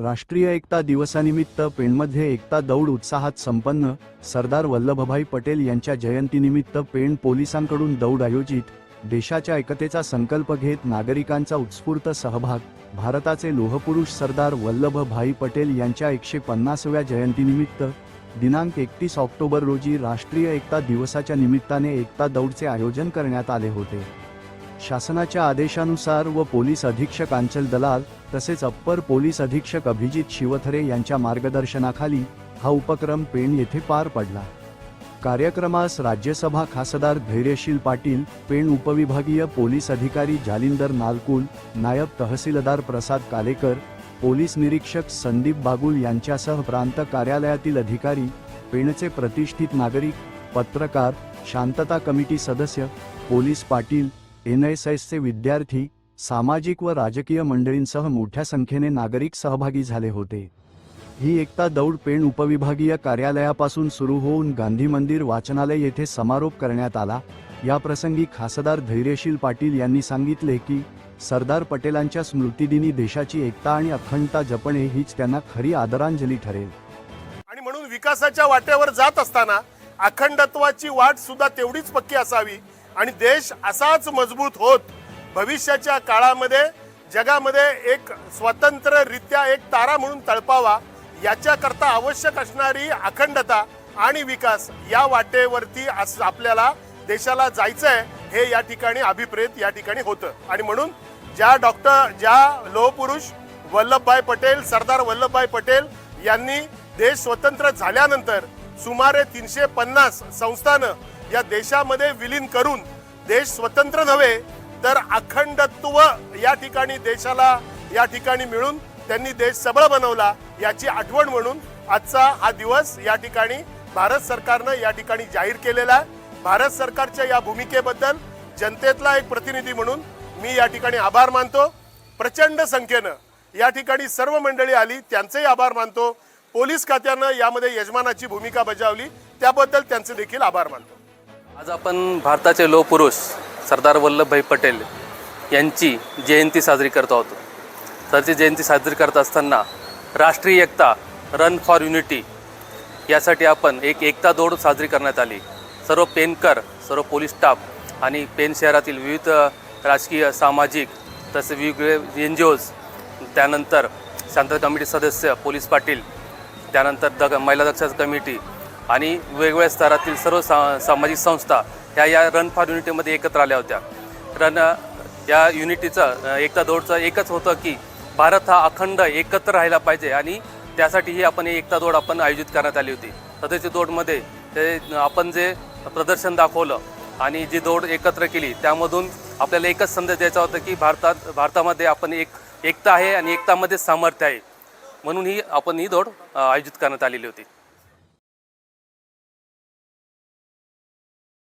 राष्ट्रीय एकता दिवसानिमित्त पेणमध्ये एकता दौड उत्साहात संपन्न सरदार वल्लभभाई पटेल यांच्या जयंतीनिमित्त पेण पोलिसांकडून दौड आयोजित. देशाच्या एकतेचा संकल्प घेत नागरिकांचा उत्स्फूर्त सहभाग. भारताचे लोहपुरुष सरदार वल्लभभाई पटेल यांच्या एकशे पन्नासव्या जयंतीनिमित्त दिनांक एकतीस ऑक्टोबर रोजी राष्ट्रीय एकता दिवसाच्या निमित्ताने एकता दौडचे आयोजन करण्यात आले होते. शासनाच्या आदेशानुसार व पोलीस अधीक्षक अंचल दलाल तसेच अप्पर पोलीस अधीक्षक अभिजित शिवथरे यांच्या मार्गदर्शनाखाली हा उपक्रम पेण येथे पार पडला. कार्यक्रमास राज्यसभा खासदार धैर्यशील पाटील पेण उपविभागीय पोलीस अधिकारी जालिंदर नालकुल नायब तहसीलदार प्रसाद कालेकर पोलीस निरीक्षक संदीप बागुल यांच्यासह प्रांत कार्यालयातील अधिकारी पेणचे प्रतिष्ठित नागरिक पत्रकार शांतता कमिटी सदस्य पोलीस पाटील एन एस एसचे विद्यार्थी सामाजिक व राजकीय मंडळींसह मोठ्या संख्येने नागरिक सहभागी झाले होते. ही एकता दौड पेण उपविभागीय कार्यालयापासून सुरू होऊन गांधी मंदिर वाचनालय येथे समारोप करण्यात आला. या प्रसंगी खासदार धैर्यशील पाटील यांनी सांगितले की सरदार पटेलांच्या स्मृतिदिनी देशाची एकता आणि अखंडता जपणे हीच त्यांना खरी आदरांजली ठरेल. आणि म्हणून विकासाच्या वाट्यावर जात असताना अखंडत्वाची वाट सुद्धा तेवढीच पक्की असावी आणि देश असाच मजबूत होत. भविष्याच्या काळामध्ये जगामध्ये एक स्वतंत्ररित्या एक तारा म्हणून तळपावा याच्याकरता आवश्यक असणारी अखंडता आणि विकास या वाटेवरती अस आपल्याला देशाला जायचं आहे हे या ठिकाणी अभिप्रेत या ठिकाणी होतं. आणि म्हणून ज्या डॉक्टर ज्या लोहपुरुष वल्लभभाई पटेल सरदार वल्लभभाई पटेल यांनी देश स्वतंत्र झाल्यानंतर सुमारे तीनशे पन्नास संस्थानं या देशामध्ये विलीन करून देश स्वतंत्र नव्हे तर अखंडत्व या ठिकाणी देशाला या ठिकाणी मिळून त्यांनी देश सबळ बनवला याची आठवण म्हणून आजचा हा दिवस या ठिकाणी भारत सरकारनं या ठिकाणी जाहीर केलेला आहे. भारत सरकारच्या या भूमिकेबद्दल जनतेतला एक प्रतिनिधी म्हणून मी या ठिकाणी आभार मानतो. प्रचंड संख्येनं या ठिकाणी सर्व मंडळी आली त्यांचेही आभार मानतो. पोलीस खात्यानं यामध्ये यजमानाची भूमिका बजावली त्याबद्दल त्यांचे देखील आभार मानतो. आज आपण भारताचे लोहपुरुष सरदार वल्लभभाई पटेल यांची जयंती साजरी करत आहोत. त्यांची जयंती साजरी करत असताना राष्ट्रीय एकता रन फॉर युनिटी यासाठी आपण एक एकता दौड साजरी करण्यात आली. सर्व पेनकर सर्व पोलीस स्टाफ आणि पेन शहरातील विविध राजकीय सामाजिक तसे वेगवेगळे एन जी ओज त्यानंतर शांतता कमिटी सदस्य पोलीस पाटील त्यानंतर दग महिला दक्षता कमिटी आणि वेगवेगळ्या स्तरातील सर्व सा सामाजिक संस्था ह्या या रन फॉर युनिटीमध्ये एकत्र आल्या होत्या. रन या युनिटीचं एकता दौडचं एकच होतं की भारत हा अखंड एकत्र राहिला पाहिजे आणि त्यासाठीही आपण एकता दौड आपण आयोजित करण्यात आली होती. सदस्य दौडमध्ये ते आपण जे प्रदर्शन दाखवलं आणि जी दौड एकत्र केली त्यामधून आपल्याला एकच संदेश द्यायचा होता की भारतात भारतामध्ये आपण एक एकता आहे आणि एकतामध्ये सामर्थ्य आहे. म्हणून ही आपण ही दौड आयोजित करण्यात आलेली होती.